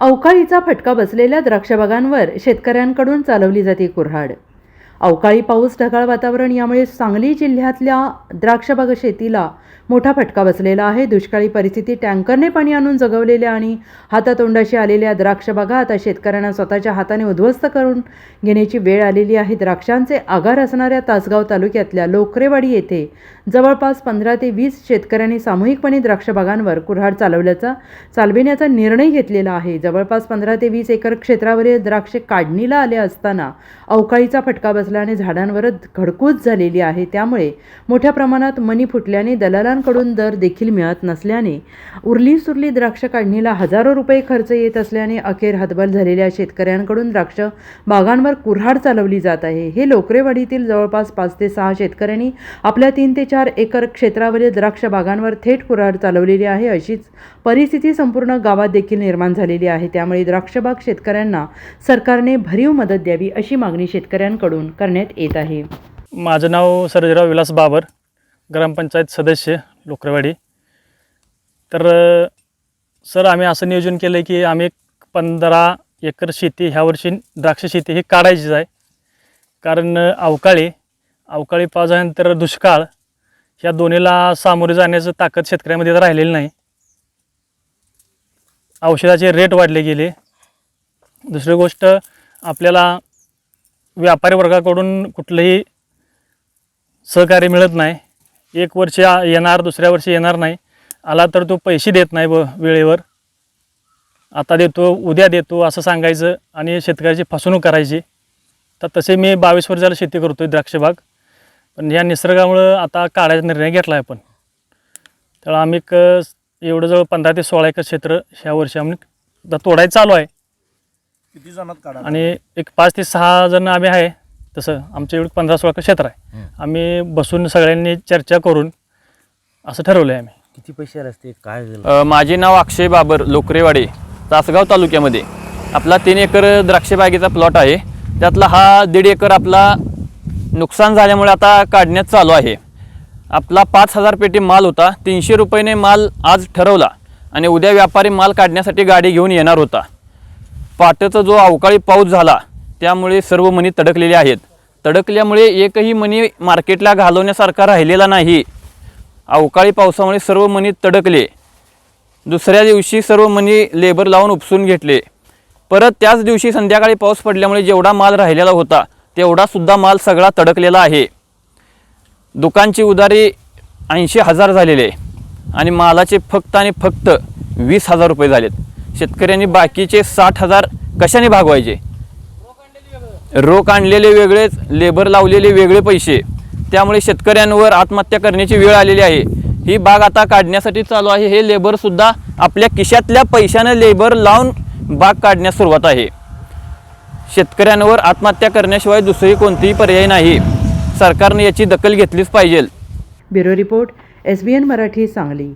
अवकाळीचा फटका बसलेल्या द्राक्षबागांवर शेतकऱ्यांकडून चालवली जाते कुऱ्हाड. अवकाळी पाऊस ढगाळ वातावरण यामुळे सांगली जिल्ह्यातल्या द्राक्षबाग शेतीला मोठा फटका बसलेला आहे. दुष्काळी परिस्थिती टँकरने पाणी आणून जगवलेल्या आणि हातातोंडाशी आलेल्या द्राक्षबागा आता शेतकऱ्यांना स्वतःच्या हाताने उद्ध्वस्त करून घेण्याची वेळ आलेली आहे. द्राक्षांचे आगार असणाऱ्या तासगाव तालुक्यातल्या लोकरेवाडी येथे जवळपास पंधरा ते वीस शेतकऱ्यांनी सामूहिकपणे द्राक्षबागांवर कुऱ्हाड चालवल्याचा चालविण्याचा निर्णय घेतलेला आहे. जवळपास पंधरा ते वीस एकर क्षेत्रावरील द्राक्षे काढणीला आले असताना अवकाळीचा फटका बस बसल्याने झाडांवर घडकूच झालेली आहे. त्यामुळे मोठ्या प्रमाणात मनी फुटल्याने दलालांकडून दर देखील मिळत नसल्याने उरली सुरली द्राक्ष काढणीला हजारो रुपये खर्च येत असल्याने अखेर हतबल झालेल्या शेतकऱ्यांकडून द्राक्ष बागांवर कुऱ्हाड चालवली जात आहे. हे लोकरेवाडीतील जवळपास पाच ते सहा शेतकऱ्यांनी आपल्या तीन ते चार एकर क्षेत्रावरील द्राक्ष बागांवर थेट कुऱ्हाड चालवलेली आहे अशीच परिस्थिती संपूर्ण गावात देखील निर्माण झालेली आहे. त्यामुळे द्राक्षबाग शेतकऱ्यांना सरकारने भरीव मदत द्यावी अशी मागणी शेतकऱ्यांकडून करण्यात येत आहे. माझं नाव सर्जराव विलास बाबर ग्रामपंचायत सदस्य लोकरवाडी. तर सर आम्ही असं नियोजन केलं आहे की आम्ही एक पंधरा एकर शेती ह्या वर्षी द्राक्ष शेती ही काढायचीच आहे. कारण अवकाळी अवकाळी पाऊस झाल्यानंतर दुष्काळ ह्या दोन्हीला सामोरे जाण्याचं ताकद शेतकऱ्यामध्ये राहिलेली नाही. औषधाचे रेट वाढले गेले. दुसरी गोष्ट आपल्याला व्यापारी वर्गाकडून कुठलंही सहकार्य मिळत नाही. एक वर्ष येणार दुसऱ्या वर्षी येणार नाही. आला तर तो पैसे देत नाही व वेळेवर. आता देतो उद्या देतो असं सांगायचं आणि शेतकऱ्याची फसवणूक करायची. तर तसे मी बावीस वर्षाला शेती करतो आहे द्राक्षबाग पण या निसर्गामुळं आता काढायचा निर्णय घेतला आहे आपण. तर आम्ही क एवढं जवळ पंधरा ते सोळा एकर क्षेत्र ह्या वर्षी आम्ही तोडायचं चालू आहे. किती जणात काढा? आणि एक पाच ते सहा जण आम्ही आहे. तसं आमचं एवढं पंधरा सोळा क्षेत्र आहे. आम्ही बसून सगळ्यांनी चर्चा करून असं ठरवलं आहे आम्ही. किती पैसे आले असते काय झालं अ, माझे नाव अक्षय बाबर लोकरेवाडे तासगाव तालुक्यामध्ये. आपला तीन एकर द्राक्षबागेचा प्लॉट आहे. त्यातला हा दीड एकर आपला नुकसान झाल्यामुळे आता काढण्यात चालू आहे. आपला पाच हजार पेटी माल होता. तीनशे रुपयाने माल आज ठरवला आणि उद्या व्यापारी माल काढण्यासाठी गाडी घेऊन येणार होता. पाटाचा जो अवकाळी पाऊस झाला त्यामुळे सर्व मनी तडकलेले आहेत. तडकल्यामुळे एकही मनी मार्केटला घालवण्यासारखा राहिलेला नाही. अवकाळी पावसामुळे सर्व मनी तडकले. दुसऱ्या दिवशी सर्व मनी लेबर लावून उपसून घेतले. परत त्याच दिवशी संध्याकाळी पाऊस पडल्यामुळे जेवढा माल राहिलेला होता तेवढासुद्धा माल सगळा तडकलेला आहे. दुकानची उधारी ऐंशी हजार झालेले आहे आणि मालाचे फक्त आणि फक्त वीस हजार रुपये झालेत. शेतकऱ्यांनी बाकीचे साठ हजार कशाने भागवायचे? रोख आणलेले वेगळेच लेबर लावलेले वेगळे पैसे. त्यामुळे शेतकऱ्यांवर आत्महत्या करण्याची वेळ आलेली आहे. ही बाग आता काढण्यासाठी चालू आहे. हे लेबरसुद्धा आपल्या खिशातल्या पैशानं लेबर लावून बाग काढण्यास सुरुवात आहे. शेतकऱ्यांवर आत्महत्या करण्याशिवाय दुसरी कोणतीही पर्याय नाही. सरकारने याची दखल घेतलीच पाहिजे. Bureau report S B N Marathi Sangli.